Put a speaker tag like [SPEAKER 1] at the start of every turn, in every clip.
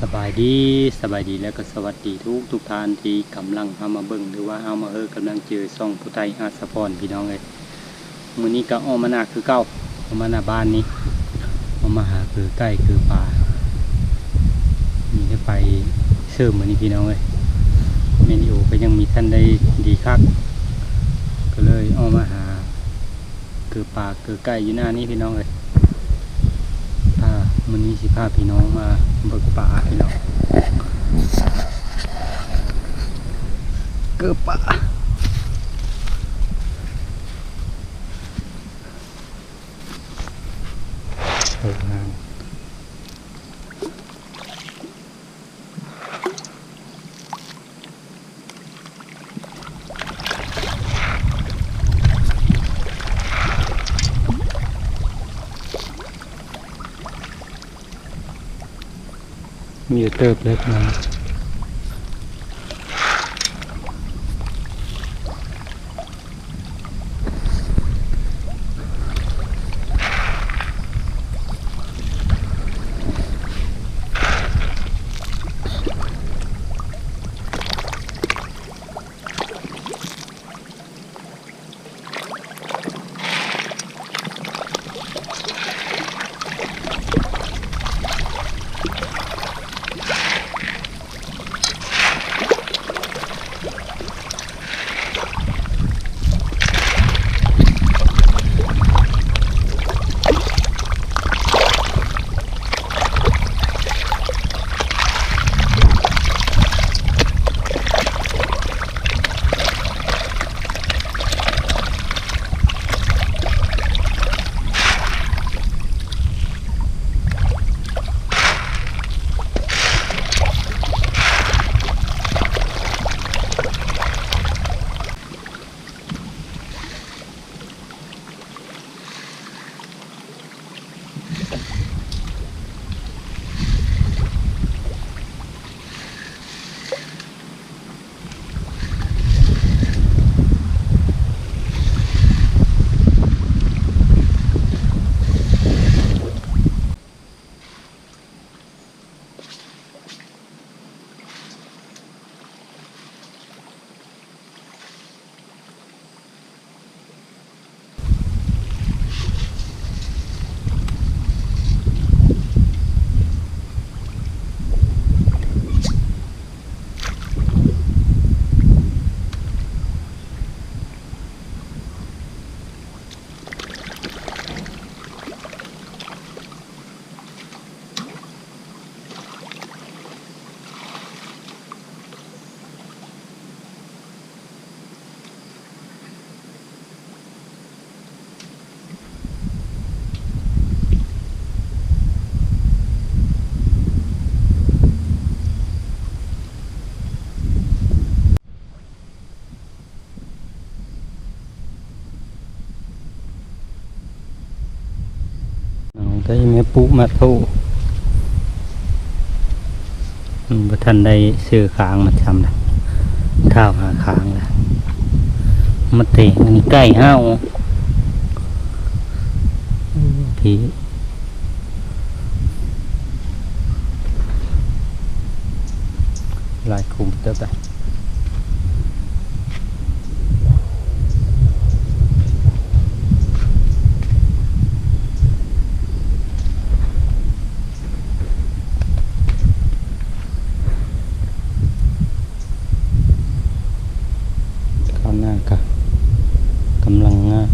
[SPEAKER 1] สบายดีสบายดีแล้วก็สวัสดีทุกทุกท่านที่กำลังเข้ามาเบิ่งหรือว่าเข้ามาเฮอกำลังเจอซ่องผู้ไทยอาสะพรพี่น้องเลยมือนี้ก็ออกมาหน้าคือเก่าออกมาหน้าบ้านนี้ออกมาหาคือใกล้คือป่ามีได้ไปเสริมมือนี้พี่น้องเลยเมนิโอก็ยังมีท่านได้ดีคักก็เลยออกมาหาคือป่าคือใกล้อยู่หน้านี้พี่น้องเลย มันนี้สิพาพี่น้องมาเบิกป่าพี่น้องเกือป่าเปิดงาน มีเติบเล็กน้อย ได้แม่ปุมาทูอืมบ่ทันได้ซื้อขางมาทำนะข้าวหาขางละมาเตะมันใกล้ห้าวผีลายคุมเติบได้ ข้าวหน้ากะกำลังงาน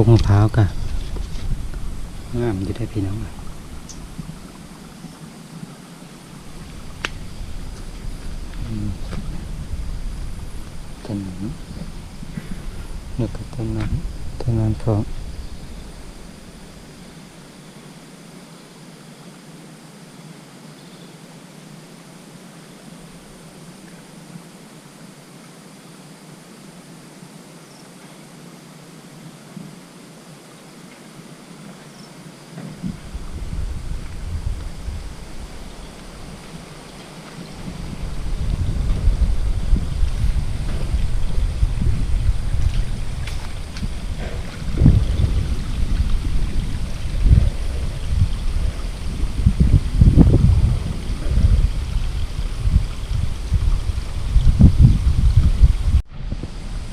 [SPEAKER 1] กกมะพร้าวกะงามอยู่ได้พี่น้องอะถนนแล้วก็ถนนถนนของ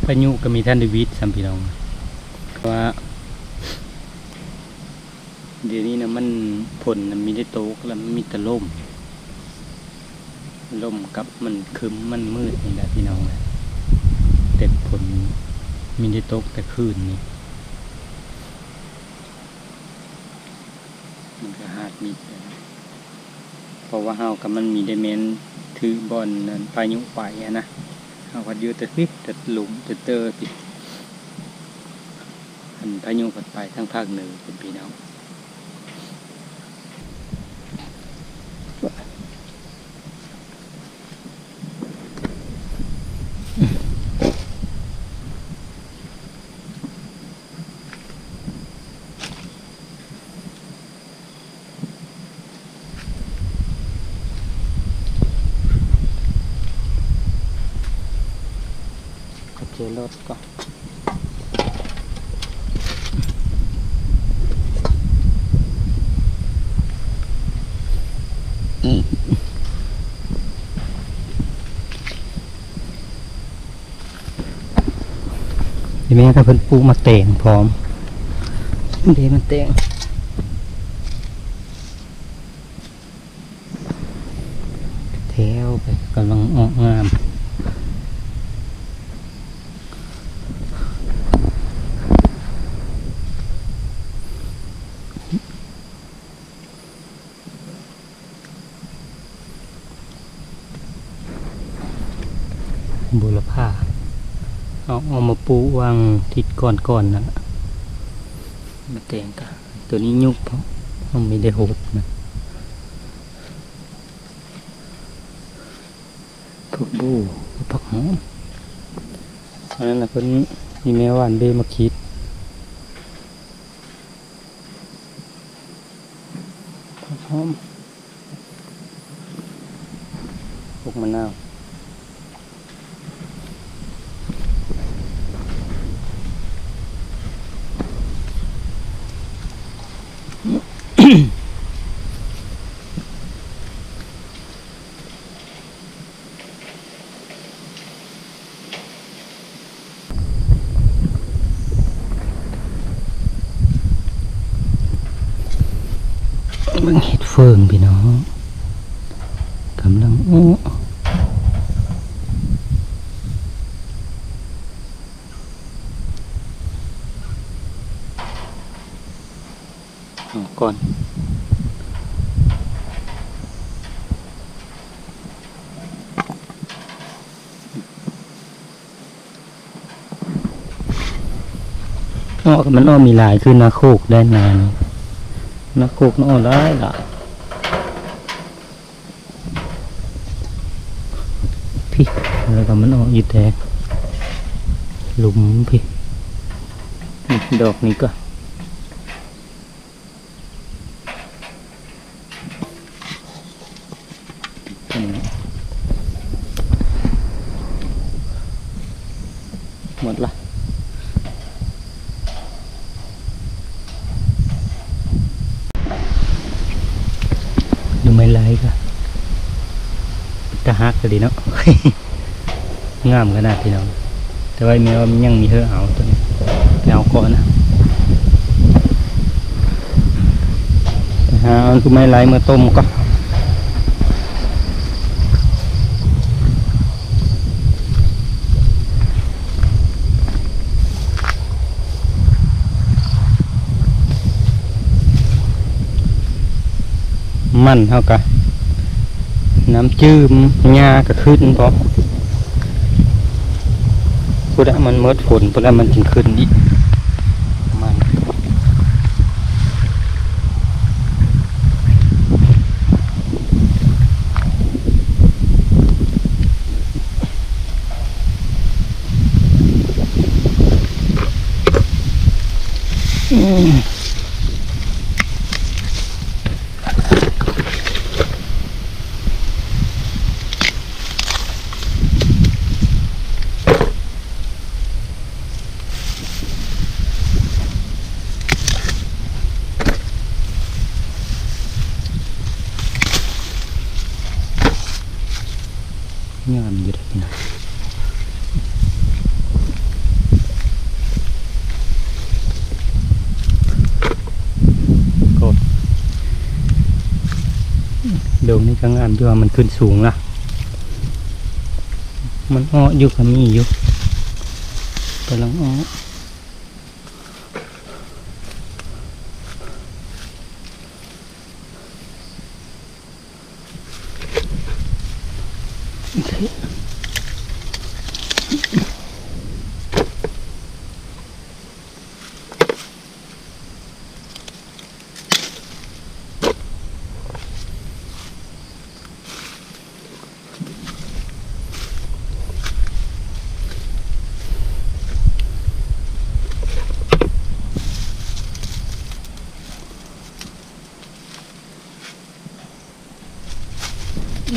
[SPEAKER 1] พายุก็มีท่านดวิดสัมพี่น้องว่า เดี๋ยวนี้นะมันผลนะมีได้โตกแล้วมีแต่ล่มล่มกับมันคึมมันมืดนี่แหละพี่น้องนะแต่ผลมีได้ตกแต่คืนนี้มันก็หาดมิดเพราะว่าเฮากับมันมีได้เมนถือบอลนั่นพายุไปนะ เฮาก็อยู่แต่พิแต่หลุมแต่เตอร์พี่อันพายุผัดไปทั้งภาคเหนือเป็นพี่น้อง รถก็ทีแม่ถ้าเพิ่นปลูกมาแต่งพร้อมเดมันแต่งแถวไปกำลังออกงาม บุรพาเอาเอามาปูวางทิศก่อนก่อนนั่นน่ะมาแต่งกันตัวนี้ยุบเพราะมันไม่ได้หดมันผักบูผักหอมอันนั้นนะเพิ่นมีแม่วานเบมาคิดผักหอมพวกมะนาว มึง เห็ดเฟิงพี่น้องกำลังอู้เอก่อนอ้อมันอ้อมีลายขึ้นนะโคกได้นานนักโคกนอนได้ละ พี่แล้วก็มันออกอยู่แต่หลุมพี่ดอกนี้ก็หมดละ ดูไม่ไล่ก็ ตะฮักก็ดีเนาะ งามขนาดพี่น้อง แต่ว่าแมวมันยังมีเธอเอาตัวนี้เอาก่อนนะไปหาเอาคือไม่ไล่มาต้มก็มันเท่ากัน น้ำจืมหญ้าก็ขึ้นพอพูดแล้วมันเมิดฝนพูดแล้วมันจึงขึ้นอีกมัน งามอยู่เลยพี่น้อง โดมนี่ก็งามอยู่ว่ามันขึ้นสูงละมันอ้ออยู่ก็มีอยู่กำลังอ้อโอเค ด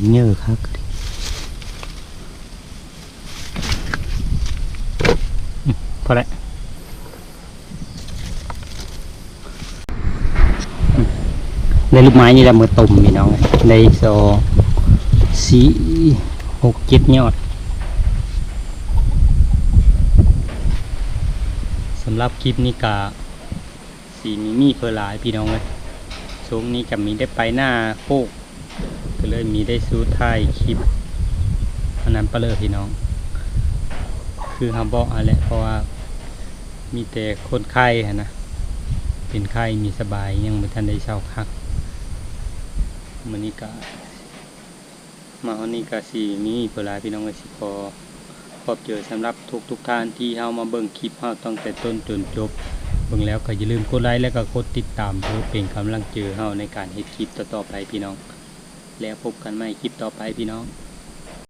[SPEAKER 1] มเยอะครับพอแล้วอืมได้ลูกไม้นี่แหละมือตุ่มพี่น้องได้โซสีหกเจ็ดยอด สำหรับคลิปนี้กะสีมีมีเพอหลายพี่น้องเลยช่วงนี้จะมีได้ไปหน้าโคกก็เลยมีได้สู้ท้ายคลิปอันนั้นไปเลยพี่น้อง คือฮัมบอกอะไรเพราะว่ามีแต่คนไข้นะเป็นไข้มีสบายยังไม่ทันได้เช่าคักมันนี้ก็มาวันนี้ก็สีมีเพอหลายพี่น้องเลยสิพอ พบเจอสำหรับทุกทุกท่านที่เฮามาเบิ่งคลิปเฮาตั้งแต่ต้นจนจบเบิ่งแล้วก็อย่าลืมกดไลค์และก็กดติดตามเพื่อเป็นกำลังใจเฮาในการเฮ็ดคลิปต่อๆไปพี่น้อง แล้วพบกันใหม่คลิปต่อไปพี่น้อง